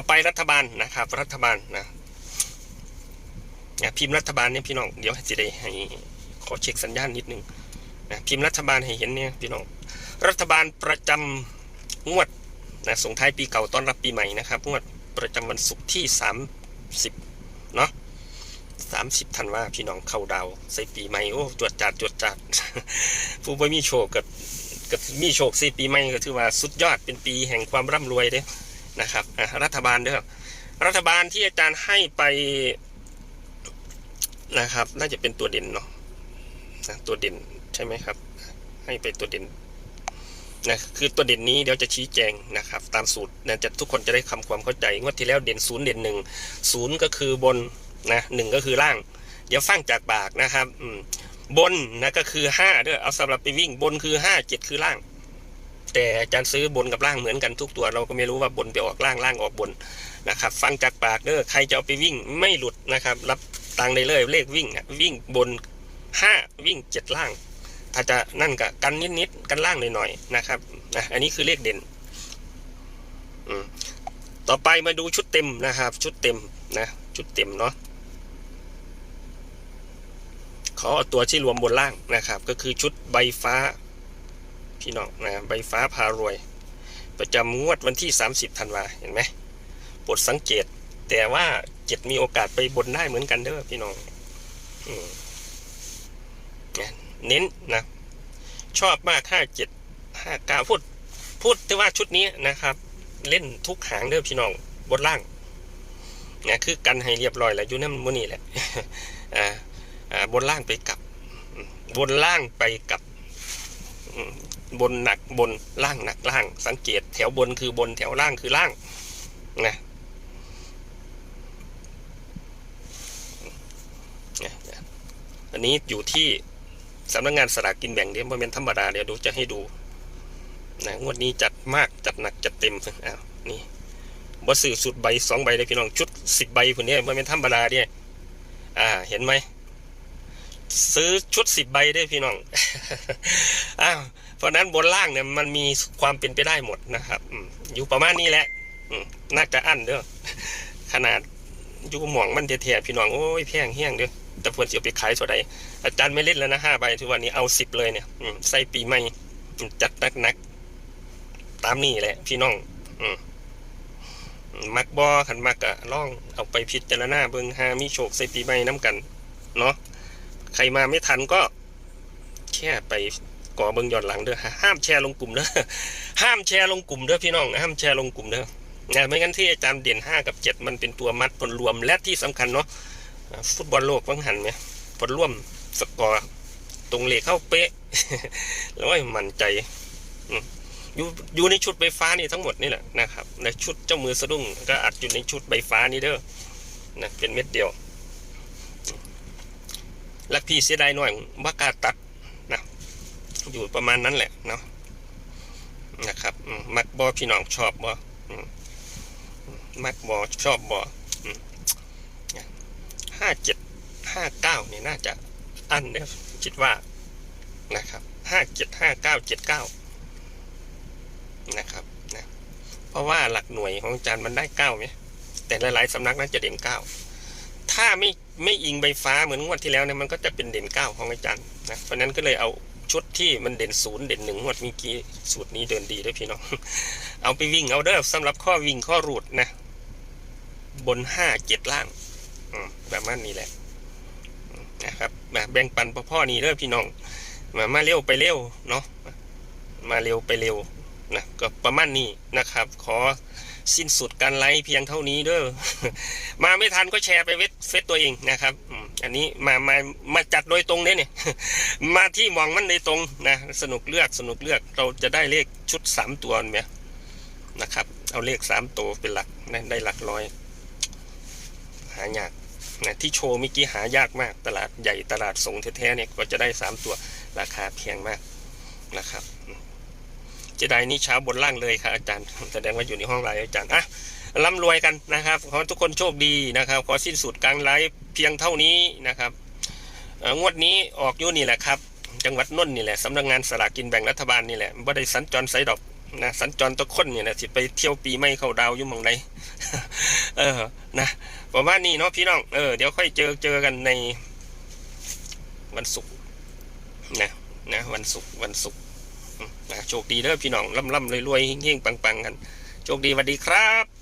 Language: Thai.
อไปรัฐบาลนะครับ รัฐบาลนะนะพิมพ์รัฐบาลเนี่ยพี่น้องเดี๋ยวจะได้ให้ขอเช็คสัญญาณนิดนึงนะพิมพ์รัฐบาลให้เห็นเนี่ยพี่น้องรัฐบาลประจำงวดนะส่งท้ายปีเก่าต้อนรับปีใหม่นะครับงวดประจำวันศุกร์ที่ 30เนาะ30ธันวาพี่น้องเข้าดาวใส่ปีใหม่โอ้จวดจัดจวดจัดผู้บ่มีโชคกับกับมีโชคสิปีใหม่ก็ถือว่าสุดยอดเป็นปีแห่งความร่ำรวยเด้ นะครับรัฐบาลเด้อรัฐบาลที่อาจารย์ให้ไปนะครับ น่าจะเป็นตัวเด่นเนาะตัวเด่นใช่ไหมครับ ให้ไปตัวเด่นนะคือตัวเด่นนี้เดี๋ยวจะชี้แจงนะครับ ตามสูตรนะจะทุกคนจะได้คำความเข้าใจงวดที่แล้วเด่นศูนย์เด่นหนึ่งศูนย์ก็คือบนนะหนึ่งก็คือล่าง เดี๋ยวฟังจากปากนะครับอืมบนนะก็คือห้าด้วยเอาสำหรับไปวิ่งบนคือห้าเจ็ดคือล่าง แต่อาจารย์ซื้อบนกับล่างเหมือนกันทุกตัว เราก็ไม่รู้ว่าบนไปออกล่างล่างออกบนนะครับฟังจากปากเด้อใครจะเอาไปวิ่งไม่หลุดนะครับ รับตังค์ได้เลยเลขวิ่งวิ่งบนห้าวิ่งเจ็ดล่าง ถ้าจะนั่นก็กันนิดๆกันล่างหน่อยๆนะครับนะอันนี้คือเลขเด่นต่อไปมาดูชุดเต็มนะครับ ชุดเต็มนะชุดเต็มเนาะขอเอาตัวที่รวมบนล่างนะครับ ก็คือชุดใบฟ้า พี่น้องนะใบฟ้าพารวย ประจำงวดวันที่ 30ธันวาเห็นไหมปรดสังเกต แต่ว่าเจ็ดมีโอกาสไปบนได้เหมือนกันเด้อพี่น้องอนะเน้นนะ ชอบมากห้าเจ็ดห้าเก้าพูด พูดแต่ว่าชุดนี้นะครับ เล่นทุกหางเด้อพี่น้องบนล่างนะคือกันให้เรียบร้อยแล้วอยู่นั่นมื้อนี้แหละอ่าบนล่างไปกลับบนล่างไปกลับ บนหนักบนล่างหนักล่าง สังเกตแถวบนคือบนแถวล่างคือล่างนะอันนี้อยู่ที่สำนักงานสลากกินแบ่งเดี๋ยวมันเป็นธรรมดาเดี๋ยวดูจะให้ดูนะงวดนี้จัดมากจัดหนักจัดเต็มอ้าวนี่บอสื่อสุดใบสองใบเลยพี่น้องชุดสิบใบคนนี้มันเป็นธรรมดาเนี่ยอ่าเห็นไหมซื้อชุดสิบใบได้พี่น้อง อ้าว เพราะนั้นบนล่างเนี่ยมันมีความเป็นไปได้หมดนะครับอยู่ประมาณนี้แหละน่าจะอั้นเด้อขนาดอยู่หม่องมันเทียพี่น้องโอ้ยแพงเฮี้ยงเด้อแต่เพื่อนสิเอาไปขายเท่าใดอาจารย์ไม่เล่นแล้วนะห้าใบทุกวันนี้เอาสิบเลยเนี่ยอืใส่ปีใหม่จัดนักนักๆตามนี่แหละ พี่น้องอืมักบอขันมักอะล่องเอาไปพิจารณาเบิงหามีโชคใส่ปีใหม่น้ำกัน เนาะใครมาไม่ทันก็แค่ไป ก่อเบิ่งย้อนหลังเด้อห้ามแชร์ลงกลุ่มเด้อห้ามแชร์ลงกลุ่มเด้อพี่น้องห้ามแชร์ลงกลุ่มเด้อนะไม่งั้นที่อาจารย์เด่น 5 กับ 7 มันเป็นตัวมัดผลรวมและที่สำคัญเนาะฟุตบอลโลกวังหันไหมผลรวมสกอร์ตรงเลขเข้าเป๊ะแล้วให้มั่นใจอยู่อยู่ในชุดใบฟ้านี่ทั้งหมดนี่แหละนะครับในชุดเจ้ามือสะดุ้งก็อัดอยู่ในชุดใบฟ้านี่เด้อนะเป็นเม็ดเดียวลักพี่เสียดายหน่อยว่ากาตัด อยู่ประมาณนั้นแหละเนาะนะครับมักบอพี่น้องชอบบอมักบอชอบบอห้าเจ็ดห้าเก้าเนี่ยน่าจะอันเนี่ยคิดว่านะครับห้าเจ็ดห้าเก้าเจ็ดเก้านะครับนะเพราะว่าหลักหน่วยของอาจารย์มันได้เก้าไหมแต่หลายๆสำนักน่าจะเด่นเก้าถ้าไม่ไม่อิงใบฟ้าเหมือนงวดที่แล้วเนี่ยมันก็จะเป็นเด่นเก้าของอาจารย์นะเพราะนั้นก็เลยเอา ชุดที่มันเด่นศูนย์เด่นหนึ่งงวดเมีกี้สูตรนี้เดินดีด้วยพี่น้อง เอาไปวิ่งเอาเด้อสำหรับข้อวิ่งข้อรูดนะ บนห้าเจ็ดล่างอืมแบบนั้นนี่แหละนะครับแบ่งปันพ่อพ่อนี่เด้อพี่น้อง มามาเร็วไปเร็วเนาะมาเร็วไปเร็วนะก็ประมาณนี้นะครับ ขอ สิ้นสุดการไลฟ์เพียงเท่านี้เด้อมาไม่ทันก็แชร์ไปเฟซเฟซตัวเองนะครับอันนี้มามามาจัดโดยตรงเนี่ยเนี่ยมาที่มองมันในตรงนะสนุกเลือกสนุกเลือกเราจะได้เลขชุดสามตัวเนี่ยนะครับ เอาเลขสามตัวเป็นหลักนะได้หลักร้อย หายากนะที่โชว์เมื่อกี้หายากมากตลาดใหญ่ตลาดส่งแท้ๆเนี่ยก็จะได้สามตัวราคาแพงมากนะครับ เจไดนี้เช้าบนล่างเลยครับอาจารย์ แสดงว่าอยู่ในห้องไลน์อาจารย์อะร่ำรวยกันนะครับ ขอทุกคนโชคดีนะครับ ขอสิ้นสุดการไลฟ์เพียงเท่านี้นะครับงวดนี้ออกอยู่นี่แหละครับ จังหวัดนนท์นี่แหละสำนักงานสลากกินแบ่งรัฐบาลนี่แหละบ่ได้สัญจรไซดอกนะสัญจรตะค้นเนี่ยนะสิไปเที่ยวปีไม่เข้าดาวอยู่มังไดเออนะประมาณนี้เนาะพี่น้องเออเดี๋ยวค่อยเจอเจอกันในวันศุกร์นะนะวันศุกร์วันศุกร์ โชคดีเด้อพี่น้องล่ำล่ำรวยรวยเฮงเฮงปังปังกัน โชคดีสวัสดีครับ